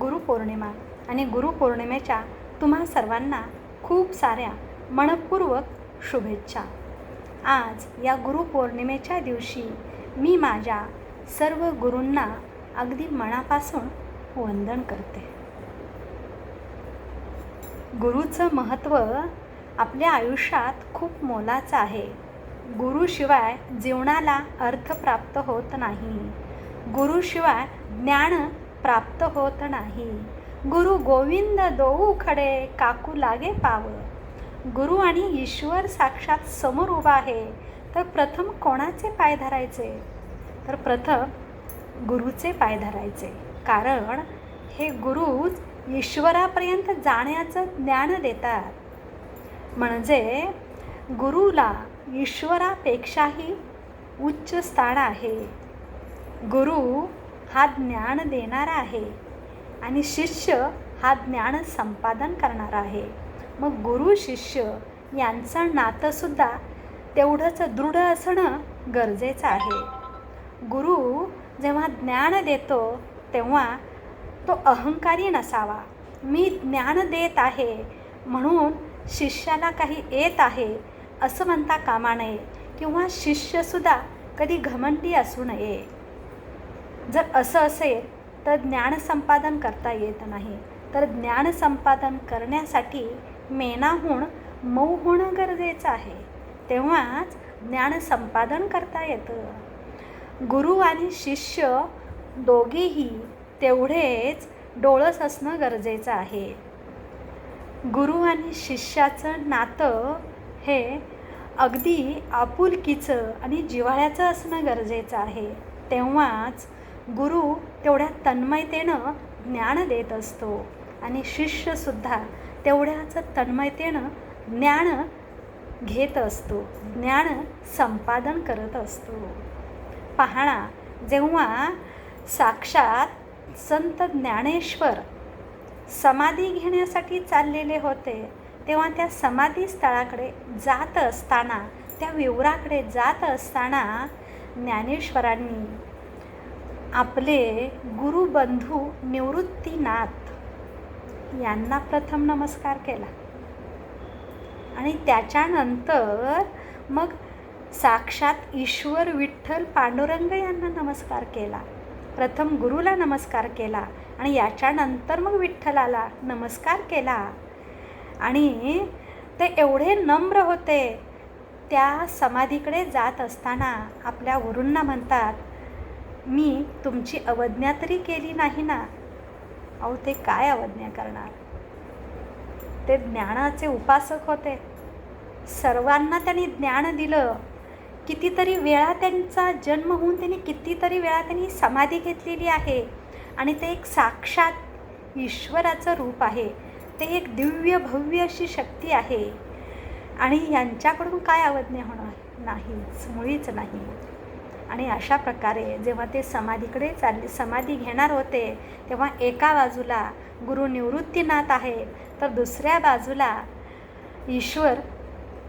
गुरुपौर्णिमा आणि गुरुपौर्णिमेच्या तुम्हा सर्वांना खूप साऱ्या मनपूर्वक शुभेच्छा. आज या गुरुपौर्णिमेच्या दिवशी मी माझ्या सर्व गुरूंना अगदी मनापासून वंदन करते. गुरुचं महत्त्व आपल्या आयुष्यात खूप मोलाचं आहे. गुरुशिवाय जीवनाला अर्थ प्राप्त होत नाही. गुरुशिवाय ज्ञान प्राप्त होत नाही. गुरु गोविंद दोऊ खडे काकू लागे पाव. गुरु आणि ईश्वर साक्षात समोर उभा आहे तर प्रथम कोणाचे पाय धरायचे? तर प्रथम गुरुचे पाय धरायचे. कारण हे गुरुच ईश्वरापर्यंत जाण्याचं ज्ञान देतात. म्हणजे गुरुला ईश्वरापेक्षाही उच्च स्थान आहे. गुरु हा ज्ञान देणारा आहे. आणि शिष्य हा ज्ञान संपादन करणारा आहे. मग गुरु शिष्य यांचं नातंसुद्धा तेवढंच दृढ असणं गरजेचं आहे. गुरु जेव्हा ज्ञान देतो तेव्हा तो अहंकारी नसावा. मी ज्ञान देत आहे म्हणून शिष्याला काही येत आहे असं म्हणता कामा नये. किंवा शिष्यसुद्धा कधी घमंडी असू नये. जर असं असेल तर ज्ञान संपादन करता येत नाही. तर ज्ञान संपादन करण्यासाठी मेनाहून मऊ होणं गरजेचं आहे. तेव्हाच ज्ञान संपादन करता येतं. गुरु आणि शिष्य दोघेही तेवढेच डोळस असणं गरजेचं आहे. गुरु आणि शिष्याचं नातं हे अगदी आपुलकीचं आणि जिव्हाळ्याचं असणं गरजेचं आहे. तेव्हाच गुरु तेवढ्या तन्मयतेनं ज्ञान देत असतो. आणि शिष्यसुद्धा तेवढ्याच तन्मयतेनं ज्ञान घेत असतो. ज्ञान संपादन करत असतो. पाहणा जेव्हा साक्षात संत ज्ञानेश्वर समाधी घेण्यासाठी चाललेले होते तेव्हा त्या समाधी स्थळाकडे जात असताना त्या विवराकडे जात असताना ज्ञानेश्वरांनी आपले गुरुबंधू निवृत्तीनाथ यांना प्रथम नमस्कार केला. आणि त्याच्यानंतर मग साक्षात ईश्वर विठ्ठल पांडुरंग यांना नमस्कार केला. प्रथम गुरुला नमस्कार केला आणि याच्यानंतर मग विठ्ठलाला नमस्कार केला. आणि ते एवढे नम्र होते त्या समाधीकडे जात असताना आपल्या गुरूंना म्हणतात मी तुमची अवज्ञा तरी केली नाही ना? अहो ते काय अवज्ञा करणार? ते ज्ञानाचे उपासक होते. सर्वांना त्यांनी ज्ञान दिलं. कितीतरी वेळा त्यांचा जन्म होऊन त्यांनी कितीतरी वेळा त्यांनी समाधी घेतलेली आहे. आणि ते एक साक्षात ईश्वराचं रूप आहे. ते एक दिव्य भव्य अशी शक्ती आहे. आणि यांच्याकडून काय अवज्ञा होणार? नाहीच मुळीच नाही. आणि अशा प्रकारे जेव्हा ते समाधीकडे चालले समाधी घेणार होते तेव्हा एका बाजूला गुरु निवृत्तीनाथ आहे तर दुसऱ्या बाजूला ईश्वर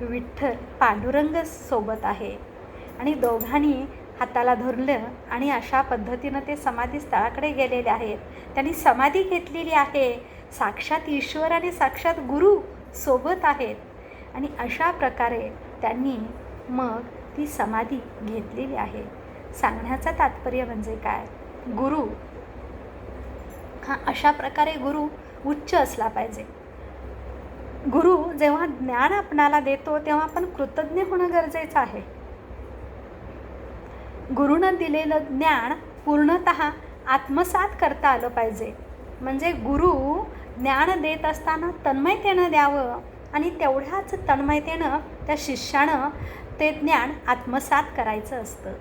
विठ्ठल पांडुरंग सोबत आहे. आणि दोघांनी हाताला धरलं आणि अशा पद्धतीनं ते समाधी स्थळाकडे गेलेले आहेत. त्यांनी समाधी घेतलेली आहे. साक्षात ईश्वर आणि साक्षात गुरु सोबत आहेत. आणि अशा प्रकारे त्यांनी मग ती समाधी घेतलेली आहे. सांगण्याचं तात्पर्य म्हणजे काय? गुरु हा अशा प्रकारे गुरु उच्च असला पाहिजे. गुरु जेव्हा ज्ञान आपणाला देतो तेव्हा आपण कृतज्ञ होणं गरजेचं आहे. गुरुनं दिलेलं ज्ञान पूर्णत आत्मसात करता आलं पाहिजे. म्हणजे गुरु ज्ञान देत असताना तन्मयतेनं द्यावं आणि तेवढ्याच तन्मयतेनं त्या शिष्यानं ते ज्ञान आत्मसात करायचं असतं.